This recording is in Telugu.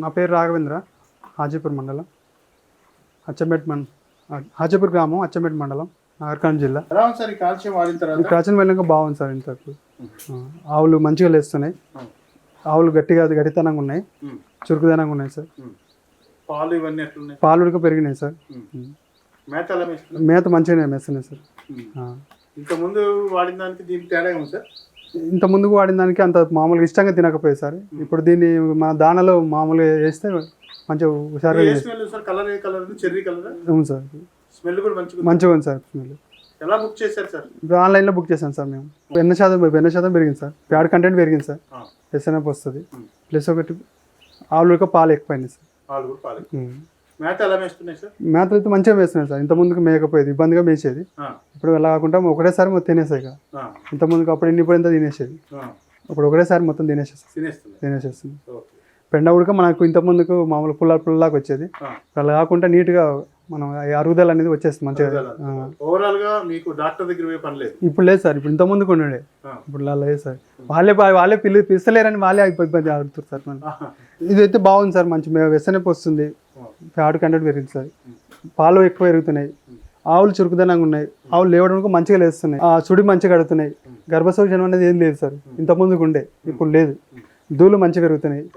నా పేరు రాఘవేంద్ర హాజీపూర్ మండలం. అచ్చంపేట మం హాజీపూర్ గ్రామం అచ్చంపేట మండలం నాగర్కర్నూలు జిల్లా. ఎలా ఉంది సార్ ఈ కాల్షియం వాడిన ఈ తర్వాత ప్రాచీన వెళ్ళినాక బాగుంది సార్ ఇంతకు. ఆ, ఆవులు మంచిగా లేస్తున్నాయి. ఆవులు గట్టిగా గట్టితనంగా ఉన్నాయి. చురుకుదనంగా ఉన్నాయి సార్. పాలు ఇవన్నీ ఎట్లున్నాయి? పాలు ఉడక పెరిగినాయి సార్. మేత ఎలా మేత మంచిగానే మేస్తున్నాయి సార్. ఉమ్. ఆ. ఇంత ముందు వాడిన దానికి దీనికి తేడా ఉంది సార్? ఇంత ముందుకు వాడిన దానికి అంత మామూలుగా ఇష్టంగా తినకపోయేది సార్. ఇప్పుడు దీన్ని మా దానలో మామూలుగా వేస్తే మంచిగా హుషారుగా అవును సార్. మంచిగా ఉంది. Sir smell. ఎలా బుక్ చేశారు సార్? ఇప్పుడు ఆన్లైన్లో బుక్ చేశాను సార్ మేము. వెన్న శాతం వెన్న శాతం పెరిగింది సార్. ప్యాడ్ కంటెంట్ పెరిగింది సార్. ఎస్ఎన్ఎఫ్ వస్తుంది. ప్లస్ ఒకటి ఆవులు పాలు ఎక్కువైనాయి సార్. మేత ఎలా సార్? మేతలు అయితే మంచిగా వేస్తున్నాయి సార్. ఇంత ముందుకు మేయకపోయేది ఇబ్బందిగా మేసేది. ఇప్పుడు అలా కాకుండా ఒకటేసారి మొత్తం తినేసాయి ఇక. ఆ, ఇంత ముందుకు అప్పుడు ఎన్ని ఇప్పుడు ఎంత తినేసేది. ఇప్పుడు ఒకటేసారి మొత్తం తినేసేస్తుంది ఓకే. పెండ ఉడక మనకు ఇంత ముందుకు మామూలు పుల్ల పుల్లలాగా వచ్చేది. అలా కాకుండా నీట్గా మనం అరుగుదల అనేది వచ్చేస్తుంది మంచిగా. ఓవరాల్గా మీకు డాక్టర్ దగ్గర పోయే పని లేదు. ఇప్పుడు లేదు సార్. ఇప్పుడు ఇంత ముందుకు ఉండే. ఇప్పుడు అలా లేదు సార్. వాళ్ళే వాళ్ళే పిల్లి పిస్తలేరని వాళ్ళే ఇబ్బంది ఆడుతారు సార్. మనం. ఇదైతే బాగుంది సార్. మంచి వెసనపు వస్తుంది. ఫ్యాట్ కంటెంట్ పెరిగింది సార్. పాలు ఎక్కువ పెరుగుతున్నాయి. ఆవులు చురుకుదనంగా ఉన్నాయి. ఆవులు లేవడానికి మంచిగా లేస్తున్నాయి. ఆ చుడి మంచిగా కడుతున్నాయి. గర్భసోజనం అనేది ఏం లేదు సార్. ఇంతకుముందుకు ఉండే. ఇప్పుడు లేదు. దూలు మంచిగా పెరుగుతున్నాయి.